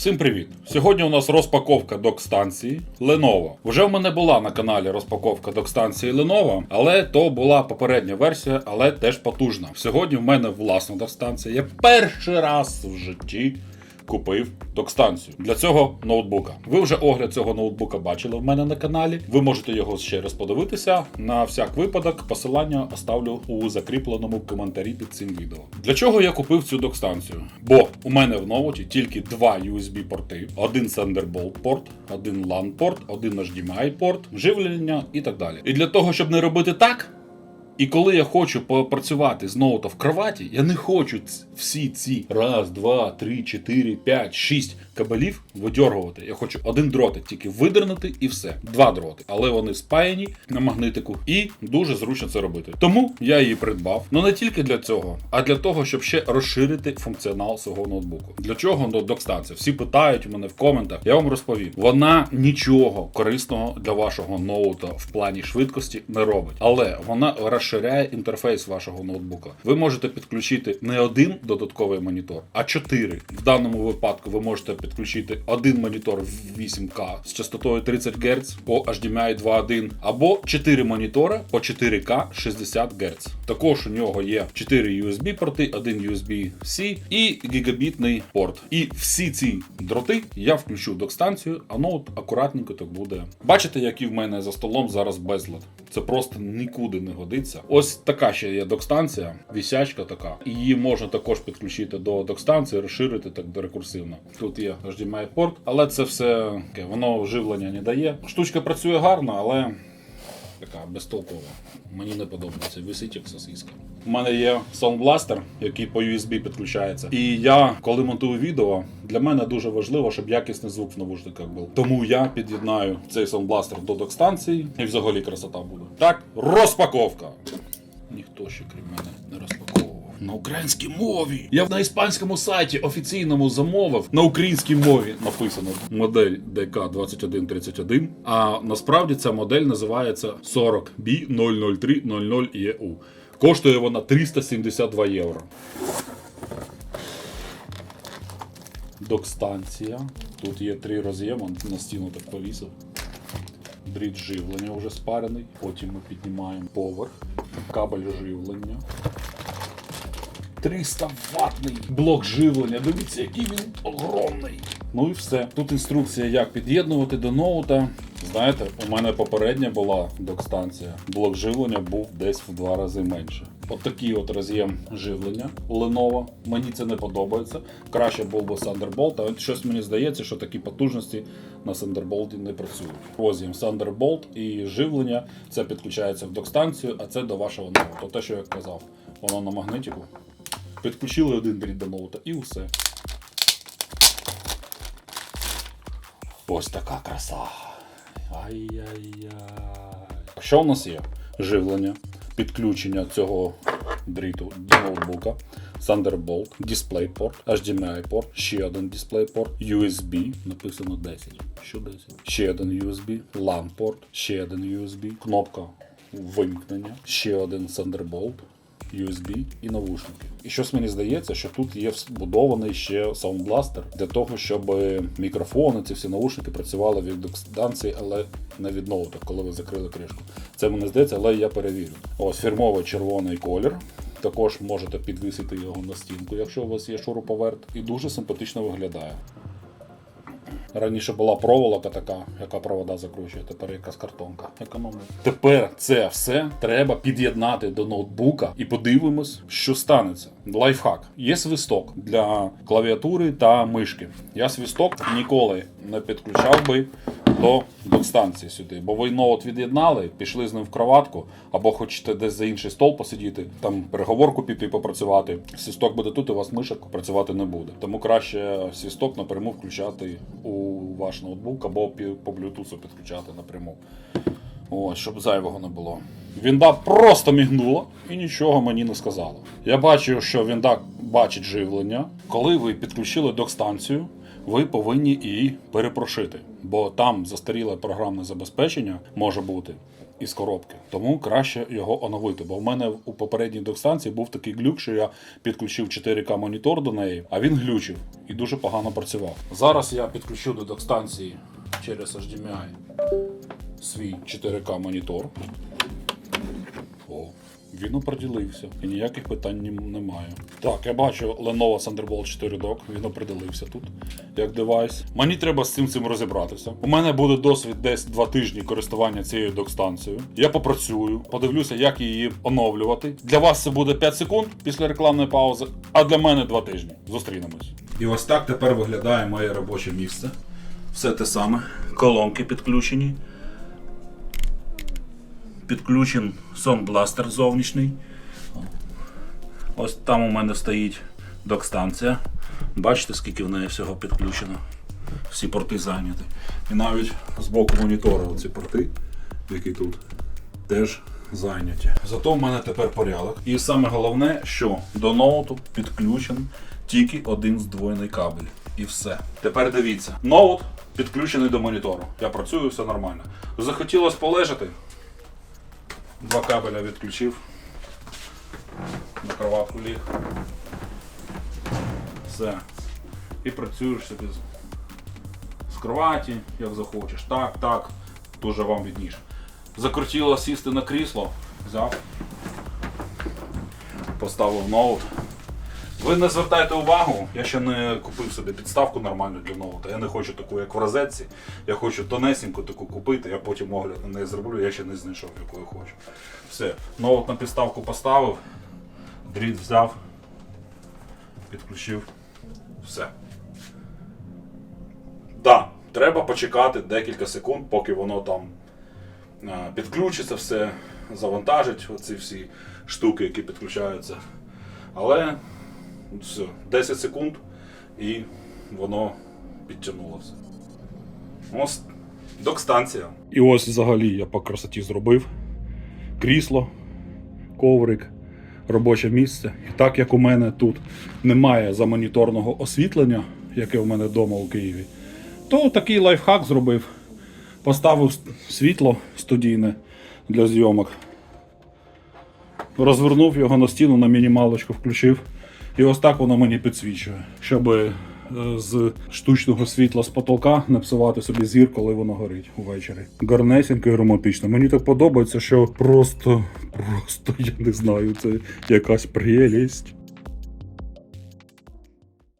Всім привіт! Сьогодні у нас розпаковка док-станції Lenovo. Вже в мене була на каналі розпаковка док-станції Lenovo, але то була попередня версія, але теж потужна. Сьогодні в мене власна док-станція. Я перший раз в житті купив док-станцію для цього ноутбука. Ви вже огляд цього ноутбука бачили в мене на каналі. Ви можете його ще раз подивитися. На всяк випадок посилання оставлю у закріпленому коментарі під цим відео. Для чого я купив цю док-станцію? Бо у мене в ноуті тільки два USB порти: один Thunderbolt порт, один LAN порт, один HDMI порт, живлення і так далі. І для того, щоб не робити так. І коли я хочу попрацювати з ноута в кроваті, я не хочу всі ці раз, два, три, чотири, п'ять, шість кабелів видьоргувати. Я хочу один дротик тільки видернути і все. Два дроти. Але вони спаяні на магнитику, і дуже зручно це робити. Тому я її придбав. Ну не тільки для цього, а для того, щоб ще розширити функціонал свого ноутбуку. Для чого ну, док-станція? Всі питають мене в коментах. Я вам розповім. Вона нічого корисного для вашого ноута в плані швидкості не робить, але вона розширяє інтерфейс вашого ноутбука. Ви можете підключити не один додатковий монітор, а чотири. В даному випадку ви можете підключити один монітор в 8К з частотою 30 Гц по HDMI 2.1 або 4 монітори по 4К 60 Гц. Також у нього є 4 USB порти, один USB-C і гігабітний порт. І всі ці дроти я включу док-станцію, а ноут акуратненько так буде. Бачите, який в мене за столом зараз безлад. Це просто нікуди не годиться. Ось така ще є док-станція, вісячка така. Її можна також підключити до док-станції, розширити так рекурсивно. Тут є HDMI порт, але це все воно живлення не дає. Штучка працює гарно, але така безтолкова. Мені не подобається. Висить як сосиска. У мене є Blaster, який по USB підключається. І я, коли монтую відео, для мене дуже важливо, щоб якісний звук в навушниках був. Тому я під'єднаю цей Blaster до док-станції і взагалі красота буде. Так, розпаковка. Ніхто ще крім мене не розпаковував. На українській мові. Я на іспанському сайті офіційному замовив на українській мові написано модель DK2131. А насправді ця модель називається 40B00300EU. Коштує вона 372 євро. Док-станція. Тут є три роз'єми, на стіну так повісив. Дріт живлення вже спарений. Потім ми піднімаємо поверх. Кабель живлення. 300 ватний блок живлення. Дивіться, який він огромний. Ну і все. Тут інструкція, як під'єднувати до ноута. Знаєте, у мене попередня була док-станція. Блок живлення був десь в два рази менше. От такий от роз'єм живлення Lenovo. Мені це не подобається. Краще був би Thunderbolt, а от щось мені здається, що такі потужності на Thunderbolt не працюють. Роз'єм Thunderbolt і живлення це підключається в док-станцію, а це до вашого ноута. Те, що я казав, воно на магнитику. Підключили один дріт до ноута і все. Ось така краса. Ай-яй-яй. Що у нас є? Живлення, підключення цього дріту до ноутбука, Thunderbolt, DisplayPort, HDMI порт, ще один DisplayPort, USB, написано 10. Що 10? Ще один USB, LAN порт, ще один USB, кнопка вимкнення, ще один Thunderbolt. USB і навушники. І щось мені здається, що тут є вбудований ще Sound для того, щоб мікрофони, ці всі наушники працювали від станції, але не від ноута, коли ви закрили кришку. Це мені здається, але я перевірю. Ось фірмовий червоний колір. Також можете підвісити його на стінку, якщо у вас є шуруповерт, і дуже симпатично виглядає. Раніше була проволока така, яка провода закручує, тепер якась картонка. Економить. Тепер це все треба під'єднати до ноутбука і подивимось, що станеться. Лайфхак. Є свисток для клавіатури та мишки. Я свисток ніколи не підключав би до док-станції сюди, бо ви ноут від'єднали, пішли з ним в кроватку, або хочете десь за інший стол посидіти, там переговорку піти попрацювати. Свісток буде тут, у вас мишок працювати не буде. Тому краще свісток напряму включати у ваш ноутбук або по Bluetooth підключати напряму. Ось, щоб зайвого не було. Вінда просто мігнула і нічого мені не сказала. Я бачу, що Вінда бачить живлення. Коли ви підключили док-станцію, ви повинні її перепрошити, бо там застаріле програмне забезпечення може бути. із коробки. Тому краще його оновити. Бо в мене у попередній докстанції був такий глюк, що я підключив 4К монітор до неї, а він глючив і дуже погано працював. Зараз я підключу до докстанції через HDMI свій 4К монітор. Він оприділився. І ніяких питань немає. Так, я бачу Lenovo Thunderbolt 4 Dock, він оприділився тут як девайс. Мені треба з цим цим розібратися. У мене буде досвід десь 2 тижні користування цією док-станцією. Я попрацюю, подивлюся, як її оновлювати. Для вас це буде 5 секунд після рекламної паузи, а для мене 2 тижні. Зустрінемось. І ось так тепер виглядає моє робоче місце. Все те саме. Колонки підключені підключен сон-бластер зовнішній. Ось там у мене стоїть док-станція. Бачите, скільки в неї всього підключено. Всі порти зайняті. І навіть з боку монітора оці порти, які тут, теж зайняті. Зато в мене тепер порядок. І саме головне, що до ноуту підключений тільки один здвоєний кабель. І все. Тепер дивіться. Ноут підключений до монітору. Я працюю, все нормально. Захотілося полежати. Два кабеля відключив. На кроватку ліг. Все. І працюєш собі з- кроваті, як захочеш. Так, так. Дуже вам відніше. Закрутіло сісти на крісло, взяв, поставив ноут. Ви не звертайте увагу, я ще не купив собі підставку нормальну для ноута. Я не хочу таку, як в розетці. Я хочу тонесеньку таку купити, я потім огляд на неї зроблю, я ще не знайшов, яку я хочу. Все, ноут на підставку поставив, дріт взяв, підключив. Все. Да, треба почекати декілька секунд, поки воно там е, підключиться все, завантажить оці всі штуки, які підключаються. Але все, 10 секунд і воно підтягнуло все. Ось док-станція. І ось взагалі я по красоті зробив крісло, коврик, робоче місце. І так як у мене тут немає замоніторного освітлення, яке в мене вдома у Києві, то такий лайфхак зробив. Поставив світло студійне для зйомок. Розвернув його на стіну на мінімалочку, включив. І ось так воно мені підсвічує, щоб е, з штучного світла з потолка не псувати собі зір, коли воно горить увечері. Гарнесенько і романтично. Мені так подобається, що просто, просто я не знаю, це якась прелість.